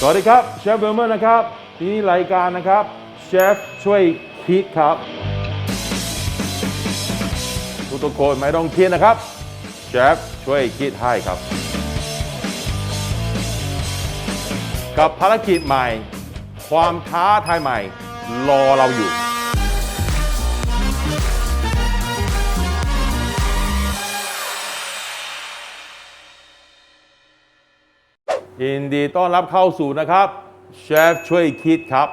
สวัสดีครับเชฟเบอร์เมอร์นะครับที่นี่รายการนะครับเชฟช่วยคิดครับทุกทุกๆคนไม่ต้องเครียดนะครับเชฟช่วยคิดให้ครับ กับภารกิจใหม่ ความท้าทายใหม่ รอเราอยู่ ยินดีต้อนรับเข้าสู่นะครับเชฟช่วยคิดครับ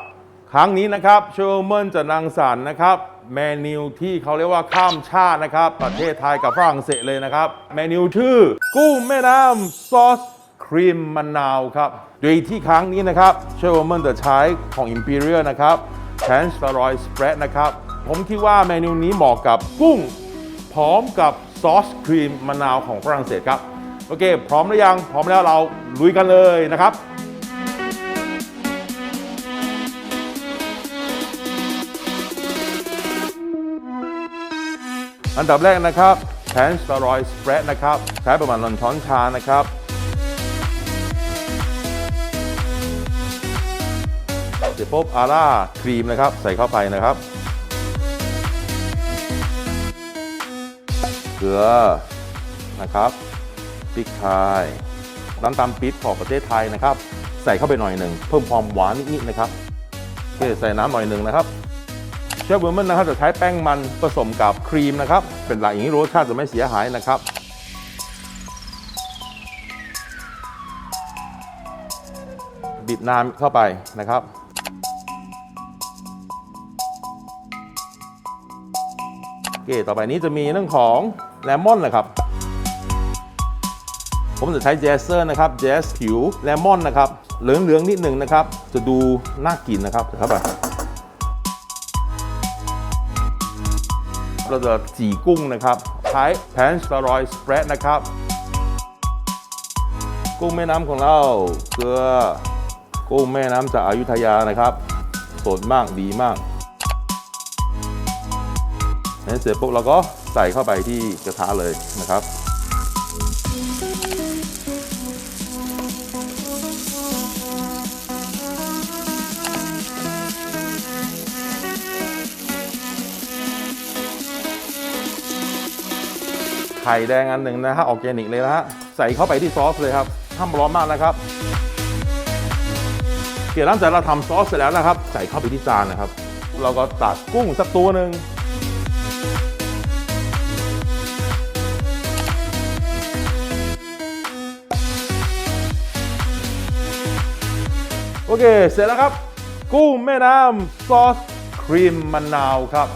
ครั้งนี้นะครับเชลเมนจะนางสรรค์นะครับเมนูที่เขาเรียกว่าข้ามชาตินะครับ ประเทศไทยกับฝรั่งเศสเลยนะครับ เมนูชื่อ กุ้งแม่น้ำซอสครีมมะนาวครับ โดยที่ครั้งนี้นะครับเชลเมนจะใช้ของ Imperial นะครับแทนสเตอรอยสเปรดนะครับ ผมคิดว่าเมนูนี้เหมาะกับกุ้งพร้อมกับซอสครีมมะนาวของฝรั่งเศสครับ โอเค พร้อมหรือยัง พร้อมแล้วเราลุยกันเลยนะครับอันดับแรกนะครับแทนสเตอรอยสเปรดนะครับ ใช้ประมาณหนึ่งช้อนชานะครับ เสร็จปุ๊บอาร่าครีมนะครับ ใส่เข้าไปนะครับ เกลือนะครับ พริกไทยน้ำตาลปี๊บของประเทศไทยนะครับ ใส่เข้าไปหน่อยหนึ่งเพิ่มความหวานนิดๆนะครับโอเคใส่น้ำหน่อยหนึ่งนะครับเชฟเบอร์เมนนะครับจะใช้แป้งมันผสมกับครีมนะครับ เป็นหลักอย่างนี้รสชาติจะไม่เสียหายนะครับบีบน้ำเข้าไปนะครับโอเคต่อไปนี้จะมีเรื่องของ เลมอนนะครับ ผมจะใช้เจสเซอร์นะครับเจสผิวเลมอนนะครับ เหลืองๆนิดหนึ่งนะครับ จะดูน่ากินนะครับครับเราจะจีกุ้งนะครับ ใช้แพนสตรอยสเปรดนะครับ กุ้งแม่น้ำของเราเกลือกุ้งแม่น้ำจากอายุทยานะครับสดมากดีมากนั้นเสร็จปุ๊บเราก็ใส่เข้าไปที่กระทะเลยนะครับ ไข่แดงอันหนึ่งนะฮะออร์แกนิกเลยนะฮะใส่เข้าไปที่ซอสเลยครับห้ามร้อนมากนะครับเกี่ยวหลังจากเราทำซอสเสร็จแล้วนะครับ ใส่เข้าไปที่จานนะครับ เราก็ตัดกุ้งสักตัวหนึ่งโอเค เสร็จแล้วครับ กุ้งแม่น้ำซอสครีมมะนาวครับ